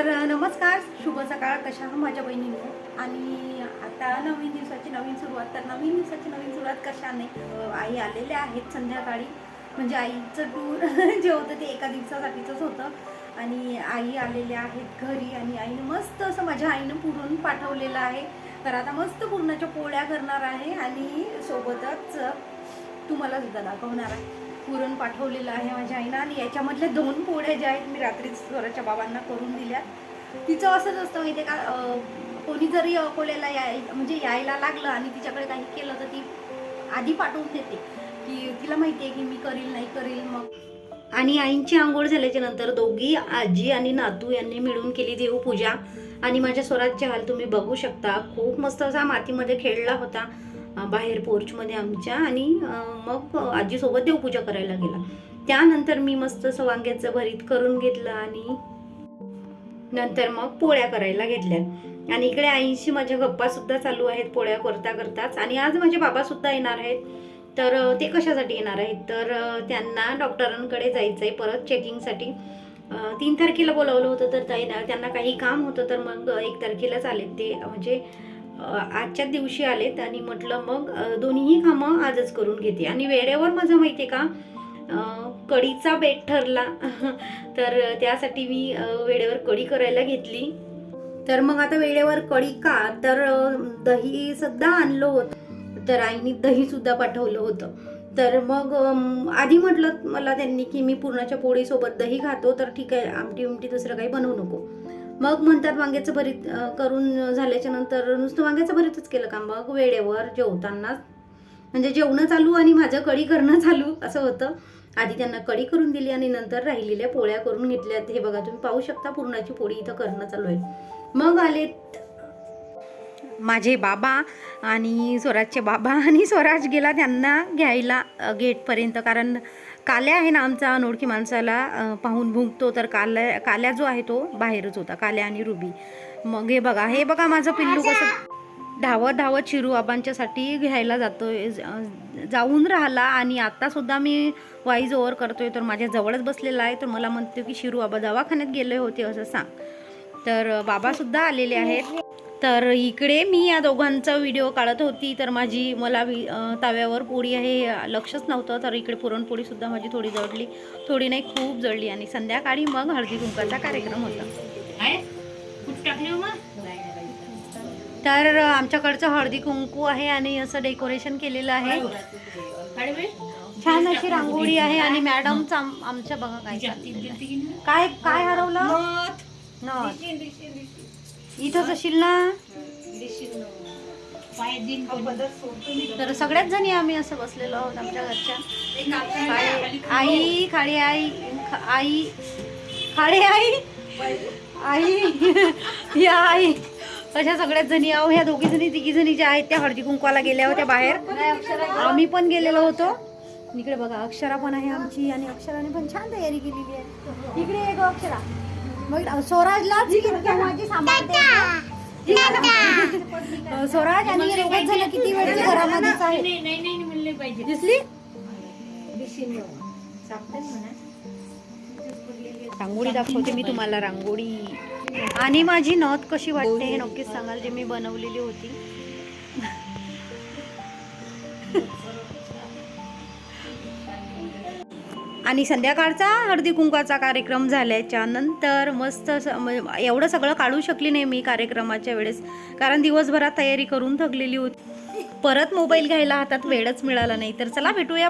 तर नमस्कार. शुभ सकाळ. कशा माझ्या बहिणीने? आणि आता नवीन दिवसाची नवीन सुरुवात. तर नवीन दिवसाची नवीन सुरुवात कशाने? नाही आई आलेल्या आहेत संध्याकाळी. म्हणजे आईचं टूर जे होतं ते एका दिवसासाठीचंच होतं. आणि आई आलेल्या आहेत घरी आणि आईनं मस्त असं माझ्या आईनं पुरून पाठवलेलं आहे. तर आता मस्त पुरणाच्या पोळ्या करणार आहे आणि सोबतच तुम्हाला सुद्धा दाखवणार आहे. पुरण पाठवलेलं आहे माझ्या आईनं. आणि याच्यामधल्या दोन पोळ्या ज्या आहेत मी रात्रीच स्वराच्या बाबांना करून दिल्या तिचं असंच असतं माहिती का कोणी जरी अकोल्याला याय म्हणजे यायला लागलं आणि तिच्याकडे काही केलं तर ती आधी पाठवून देते. की तिला माहिती आहे की मी करील नाही करील मग. आणि आईंची आंघोळ झाल्याच्यानंतर दोघी आजी आणि नातू यांनी मिळून केली देवपूजा आणि माझ्या स्वराजचे हाल तुम्ही बघू शकता. खूप मस्त असा मातीमध्ये खेळला होता. बाहेर पोर्चमध्ये आमच्या आणि मग आजीसोबत देवपूजा करायला गेला. त्यानंतर मी मस्त असं वांग्याचं भरीत करून घेतलं आणि नंतर मग पोळ्या करायला घेतल्या. आणि इकडे आईशी माझ्या गप्पा सुद्धा चालू आहेत पोळ्या करता करताच. आणि आज माझे बाबा सुद्धा येणार आहेत. तर ते कशासाठी येणार आहेत? तर त्यांना डॉक्टरांकडे जायचं आहे परत चेकिंगसाठी तीन तारखेला बोलावलं होतं तर त्यांना काही काम होतं तर मग एक तारखेलाच आलेत ते म्हणजे आजच्या आजच्याच दिवशी आलेत आणि म्हटलं मग दोन्हीही कामं आजच करून घेते. आणि वेळेवर माझं माहिती आहे का कढीचा बेट ठरला. तर त्यासाठी मी वेळेवर कढी करायला घेतली. तर मग आता वेळेवर कढी का? तर दही सुद्धा आणलं होतं. तर आईने दही सुद्धा पाठवलं होतं. तर मग आधी म्हटलं मला त्यांनी की मी पुरणाच्या पोळीसोबत दही खातो तर ठीक आहे आमटी उमटी दुसरं काही बनवू नको. मग म्हणतात वांग्याचं भरीत करून झाल्याच्यानंतर नुसतं वांग्याचं भरीतच केलं का मग वेळेवर जेवताना म्हणजे जेवणं चालू आणि माझं कढी करणं चालू असं होतं. आधी त्यांना कढी करून दिली आणि नंतर राहिलेल्या पोळ्या करून घेतल्यात. हे बघा तुम्ही पाहू शकता पुरणाची पोळी इथं करणं चालू आहे. मग आलेत माझे बाबा आणि स्वराजचे बाबा आणि स्वराज गेला त्यांना घ्यायला गेटपर्यंत. कारण काल्या आहे ना आमचा अनोळखी माणसाला पाहून भुंकतो. तर काल्या काल्या जो आहे तो बाहेरच होता काल्या आणि रुबी. मग हे बघा हे बघा माझं पिल्लू कसं धावत धावत शिरू आबांच्यासाठी घ्यायला जातोय. ज- जाऊन राहिला आणि आता सुद्धा मी वाईज ओव्हर करतोय. तर माझ्या जवळच बसलेला आहे. तर मला म्हणतो की शिरू आबा दवाखान्यात गेले होते असं सांग. तर बाबा सुद्धा आलेले आहेत. तर इकडे मी या दोघांचा व्हिडिओ काढत होती तर माझी मला वि- तव्यावर पोळी आहे हे लक्षच नव्हतं तर इकडे पुरणपोळी सुद्धा माझी थोडी जळली. थोडी नाही खूप जळली. आणि संध्याकाळी मग हळदी कुंकाचा कार्यक्रम होता. तर आमच्याकडचं हळदी कुंकू आहे आणि असं डेकोरेशन केलेलं आहे. छान अशी रांगोळी आहे आणि मॅडम आमच्या बघा काय. काय काय हरवलं? इथंच असेल ना? तर सगळ्याच जणी आम्ही असं बसलेलो आहोत आमच्या घरच्या. आई खाडी आई आई. खाडे आई? आई. या आई. अशा सगळ्याच जणी आहो. ह्या दोघी जणी तिघी जणी ज्या आहेत त्या हळदी कुंकवाला गेल्या होत्या बाहेर. आम्ही पण गेलेलो होतो. इकडे बघा अक्षरा पण आहे आमची आणि अक्षराने पण छान तयारी केलेली आहे. इकडे एक अक्षरा. मग सांभाळते. स्वराज आणि हे दोघंच जण किती वेळ घरामध्येच आहे. दिसली? रांगोळी दाखवते मी तुम्हाला रांगोळी. आणि माझी नथ कशी वाटते हे नक्कीच सांगाल जे मी बनवलेली होती. आणि संध्याकाळचा हळदी कुंकाचा कार्यक्रम झाल्याच्यानंतर मस्त असं एवढं सगळं काढू शकली नाही मी कार्यक्रमाच्या वेळेस. कारण दिवसभरात तयारी करून थकलेली होती. परत मोबाईल घ्यायला हातात वेळच मिळाला नाही. तर चला भेटूया